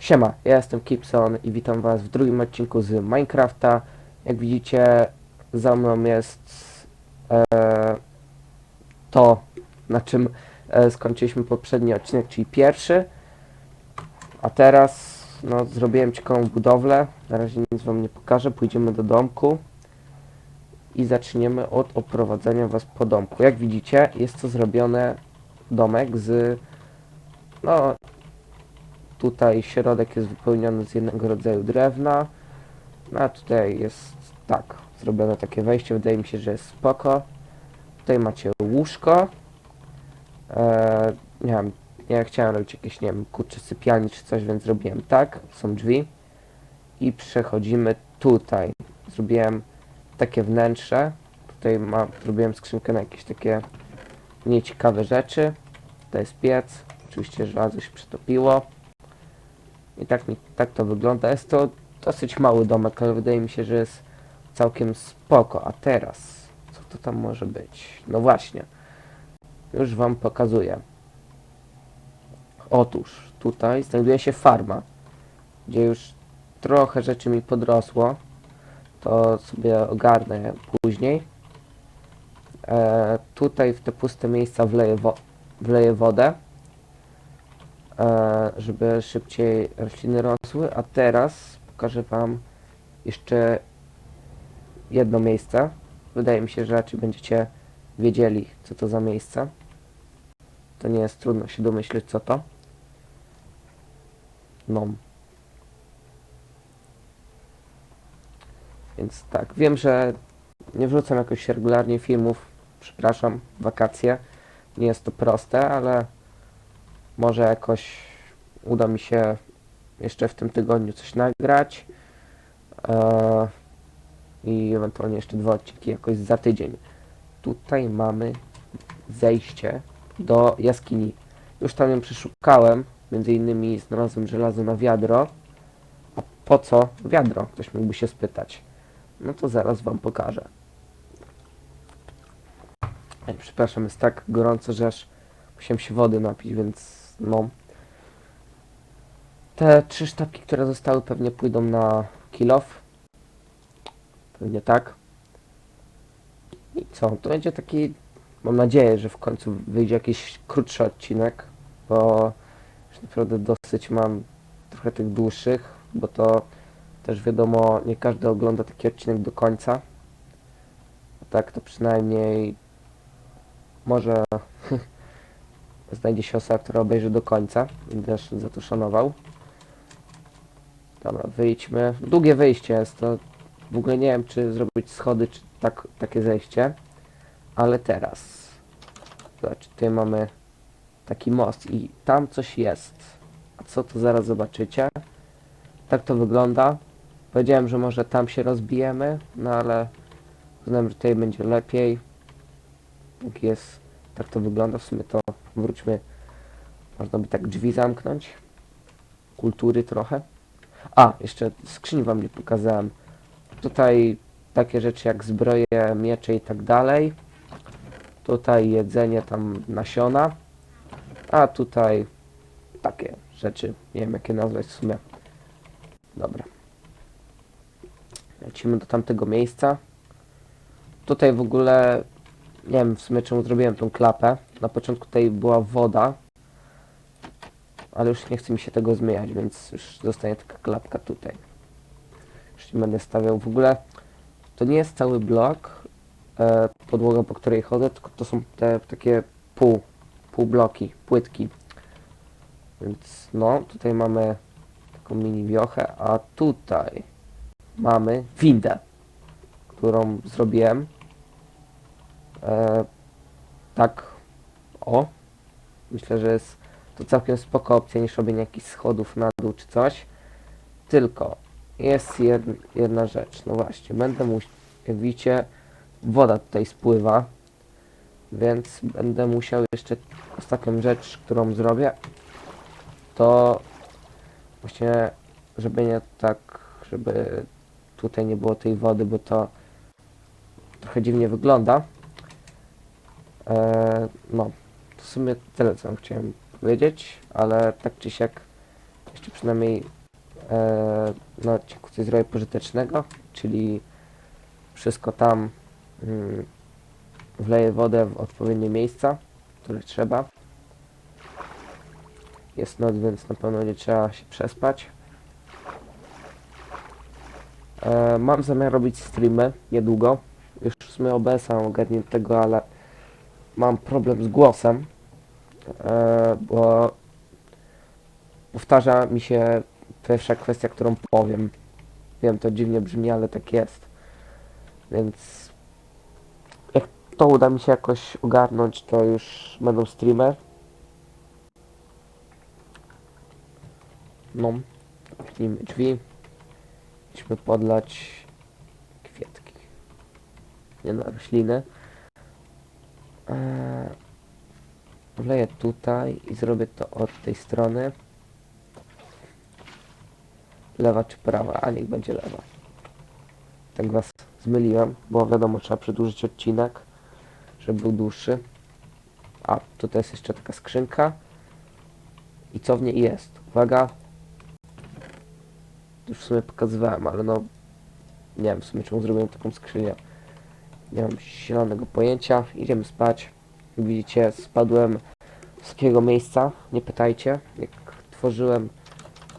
Siema, ja jestem Kipson i witam was w drugim odcinku z Minecrafta. Jak widzicie, za mną jest e, to, na czym e, skończyliśmy poprzedni odcinek, czyli pierwszy. A teraz, no, zrobiłem ciekawą budowlę. Na razie nic wam nie pokażę. Pójdziemy do domku i zaczniemy od oprowadzenia was po domku. Jak widzicie, jest to zrobione domek z, no, Tutaj środek jest wypełniony z jednego rodzaju drewna. No a tutaj jest tak, zrobione takie wejście, wydaje mi się, że jest spoko. Tutaj macie łóżko. Eee, nie wiem, ja chciałem robić jakieś, nie wiem, kurcze sypialni czy coś, więc zrobiłem tak. Są drzwi. I przechodzimy tutaj. Zrobiłem takie wnętrze. Tutaj ma, zrobiłem skrzynkę na jakieś takie nieciekawe rzeczy. Tutaj jest piec. Oczywiście żelazo się przetopiło. I tak, mi, tak to wygląda. Jest to dosyć mały domek, ale wydaje mi się, że jest całkiem spoko. A teraz, co to tam może być? No właśnie, już wam pokazuję. Otóż, tutaj znajduje się farma, gdzie już trochę rzeczy mi podrosło. To sobie ogarnę później. E, tutaj w te puste miejsca wleję, wo wleję wodę żeby szybciej rośliny rosły, a teraz pokażę Wam jeszcze jedno miejsce. Wydaje mi się, że raczej będziecie wiedzieli, co to za miejsce. To nie jest trudno się domyślić, co to. No. Więc tak, wiem, że nie wrzucam jakoś regularnie filmów, przepraszam, wakacje. Nie jest to proste, ale może jakoś uda mi się jeszcze w tym tygodniu coś nagrać. Eee, I ewentualnie jeszcze dwa odcinki jakoś za tydzień. Tutaj mamy zejście do jaskini. Już tam ją przeszukałem. Między innymi znalazłem żelazo na wiadro. A po co wiadro? Ktoś mógłby się spytać. No to zaraz wam pokażę. Przepraszam, jest tak gorąco, że aż musiałem się wody napić, więc no. Te trzy sztabki, które zostały, pewnie pójdą na kill off. Pewnie tak. I co? To będzie taki. Mam nadzieję, że w końcu wyjdzie jakiś krótszy odcinek, bo już naprawdę dosyć mam trochę tych dłuższych, bo to też wiadomo, nie każdy ogląda taki odcinek do końca. Tak to przynajmniej może znajdzie się osoba, która obejrzy do końca. Będę też za to szanował. Dobra, wyjdźmy. Długie wyjście jest to. W ogóle nie wiem, czy zrobić schody, czy tak, takie zejście. Ale teraz. Zobacz, tutaj mamy taki most i tam coś jest. A co to zaraz zobaczycie? Tak to wygląda. Powiedziałem, że może tam się rozbijemy, no ale uznałem, że tutaj będzie lepiej. Jak jest, tak to wygląda. W sumie to wróćmy. Można by tak drzwi zamknąć. Kultury trochę. A, jeszcze skrzyni wam nie pokazałem. Tutaj takie rzeczy jak zbroje, miecze i tak dalej. Tutaj jedzenie, tam nasiona. A tutaj takie rzeczy. Nie wiem jakie nazwać w sumie. Dobra. Lecimy do tamtego miejsca. Tutaj w ogóle nie wiem w sumie czemu zrobiłem tą klapę. Na początku tutaj była woda. Ale już nie chce mi się tego zmieniać, więc już zostanie taka klapka tutaj. Już nie będę stawiał w ogóle. To nie jest cały blok, e, podłoga po której chodzę, tylko to są te takie pół, pół bloki, płytki. Więc no, tutaj mamy taką mini wiochę, a tutaj mamy windę, którą zrobiłem. E, tak, o, myślę, że jest to całkiem spoko opcja niż robienie jakichś schodów na dół czy coś. Tylko jest jed, jedna rzecz, no właśnie, będę musiał, jak widzicie, woda tutaj spływa, więc będę musiał jeszcze ostatnią rzecz, którą zrobię, to właśnie, żeby nie tak, żeby tutaj nie było tej wody, bo to trochę dziwnie wygląda. Eee, no, to w sumie tyle, co chciałem powiedzieć, ale tak czy siak czy przynajmniej e, na odcinku coś zrobię pożytecznego, czyli wszystko tam mm, wleję wodę w odpowiednie miejsca, które trzeba. Jest noc, więc na pewno nie trzeba się przespać. E, mam zamiar robić streamy niedługo. Już w sumie OBS mam ogarniętego, ale mam problem z głosem, e, bo powtarza mi się pierwsza kwestia, którą powiem. Wiem, to dziwnie brzmi, ale tak jest. Więc jak to uda mi się jakoś ogarnąć, to już będą streamer. No, zamknijmy drzwi. Idźmy podlać kwiatki. Nie no, rośliny. Eee, wleję tutaj i zrobię to od tej strony. Lewa czy prawa? A niech będzie lewa. Tak was zmyliłem, bo wiadomo, trzeba przedłużyć odcinek, żeby był dłuższy. A, tutaj jest jeszcze taka skrzynka. I co w niej jest? Uwaga. Już w sumie pokazywałem, ale no... Nie wiem w sumie czemu zrobiłem taką skrzynię. Nie mam zielonego pojęcia. Idziemy spać. Jak widzicie, spadłem z takiego miejsca. Nie pytajcie. Jak tworzyłem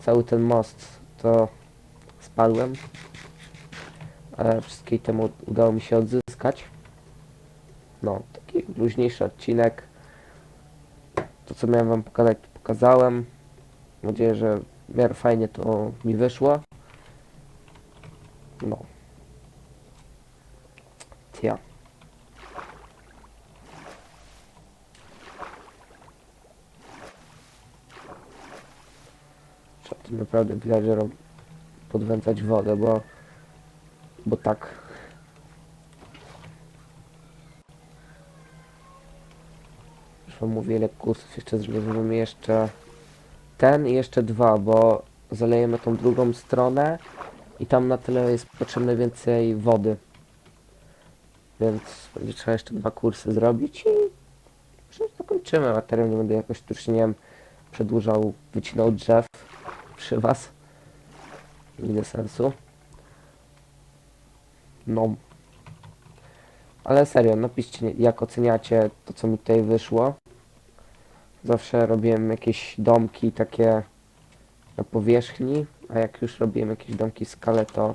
cały ten most, to spadłem. Ale wszystkie itemy udało mi się odzyskać. No, taki luźniejszy odcinek. To co miałem wam pokazać, pokazałem. Mam nadzieję, że w miarę fajnie to mi wyszło. No. Tia. Naprawdę villagerom podwęcać wodę, bo bo tak. Już wam mówię ile kursów jeszcze zrobimy jeszcze ten i jeszcze dwa, bo zalejemy tą drugą stronę i tam na tyle jest potrzebne więcej wody. Więc będzie trzeba jeszcze dwa kursy zrobić i już zakończymy materiał. Nie będę jakoś tu się nie wiem, przedłużał, wycinał drzew przy was. Nie widzę sensu. No. Ale serio, napiszcie jak oceniacie to co mi tutaj wyszło. Zawsze robiłem jakieś domki takie na powierzchni, a jak już robiłem jakieś domki w skale, to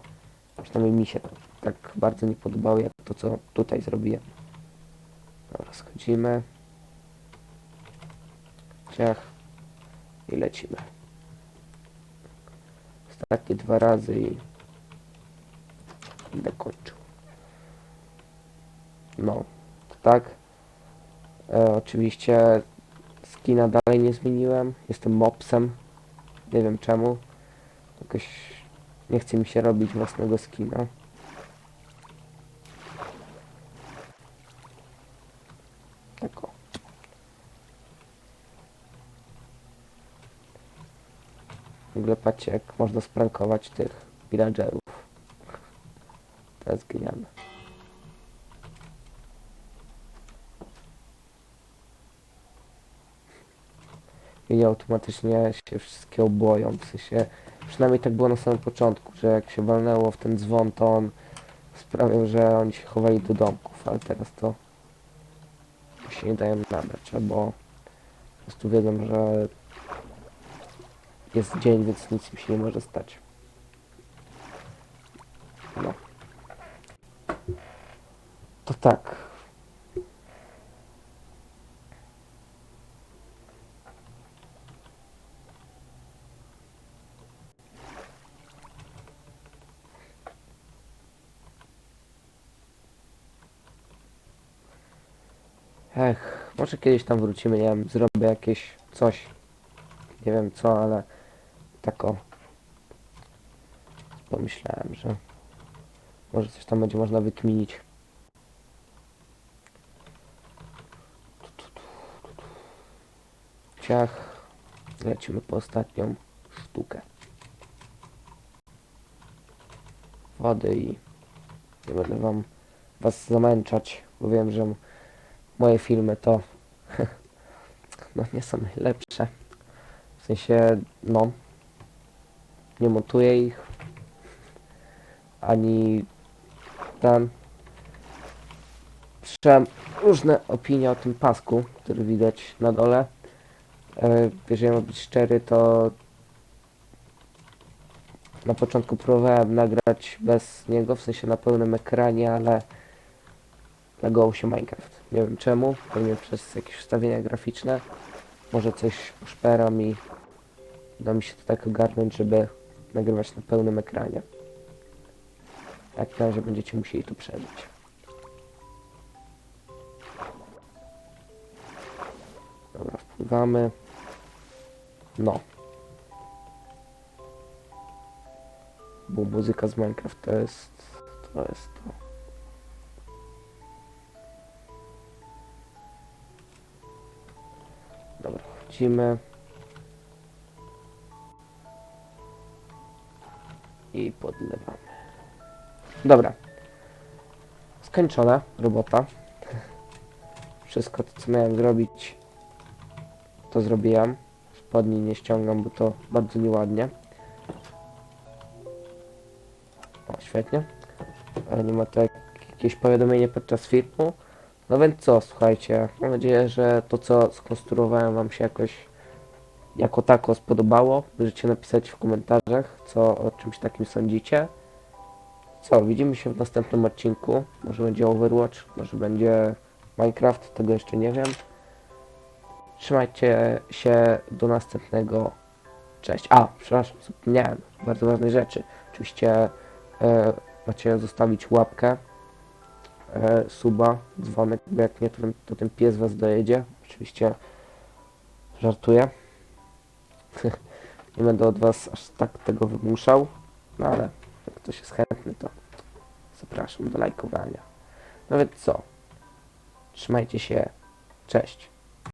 przynajmniej mi się tak bardzo nie podobało jak to co tutaj zrobiłem. Dobra, schodzimy. Ciach. I lecimy. Ostatnie dwa razy i będę kończył. No, tak. E, oczywiście skina dalej nie zmieniłem. Jestem mopsem. Nie wiem czemu. Jakoś nie chce mi się robić własnego skina. Tak o. W ogóle patrzcie jak można sprankować tych villagerów. To jest genialne. I nie automatycznie się wszystkiego boją. W sensie, przynajmniej tak było na samym początku, że jak się walnęło w ten dzwon, to on sprawiał, że oni się chowali do domków, ale teraz to się nie dają nabrać, albo po prostu wiedzą, że jest dzień, więc nic mi się nie może stać. No. To tak. Ech, może kiedyś tam wrócimy, nie wiem, zrobię jakieś coś. Nie wiem co, ale tak o. Pomyślałem, że może coś tam będzie można wykminić. Ciach. Lecimy po ostatnią sztukę. Wody i nie będę wam was zamęczać, bo wiem, że moje filmy to no nie są najlepsze. W sensie, no, nie montuję ich, ani ten. Słyszałem różne opinie o tym pasku, który widać na dole. E, Jeżeli mam być szczery, to na początku próbowałem nagrać bez niego, w sensie na pełnym ekranie, ale lagował się Minecraft. Nie wiem czemu, pewnie przez jakieś ustawienia graficzne. Może coś poszperam i uda mi się to tak ogarnąć, żeby nagrywać na pełnym ekranie. Jak na razie będziecie musieli to przeżyć. Dobra, wpływamy. No. Bo muzyka z Minecraft to jest... To jest to. Dobra, wchodzimy. I podlewamy. Dobra. Skończona robota. Wszystko to, co miałem zrobić, to zrobiłem. Spodni nie ściągam, bo to bardzo nieładnie. O, świetnie. Ale nie ma to jak jakieś powiadomienie podczas filmu. No więc co, słuchajcie, mam nadzieję, że to co skonstruowałem wam się jakoś jako tako spodobało. Możecie napisać w komentarzach, co o czymś takim sądzicie. Co, widzimy się w następnym odcinku. Może będzie Overwatch, może będzie Minecraft, tego jeszcze nie wiem. Trzymajcie się do następnego. Cześć. A, przepraszam, zapomniałem. Bardzo ważnej rzeczy. Oczywiście e, macie zostawić łapkę, e, suba, dzwonek, bo jak nie, to, to ten pies was dojedzie. Oczywiście żartuję. nie będę od was aż tak tego wymuszał, no ale jak ktoś jest chętny, to zapraszam do lajkowania. No więc co? Trzymajcie się. Cześć.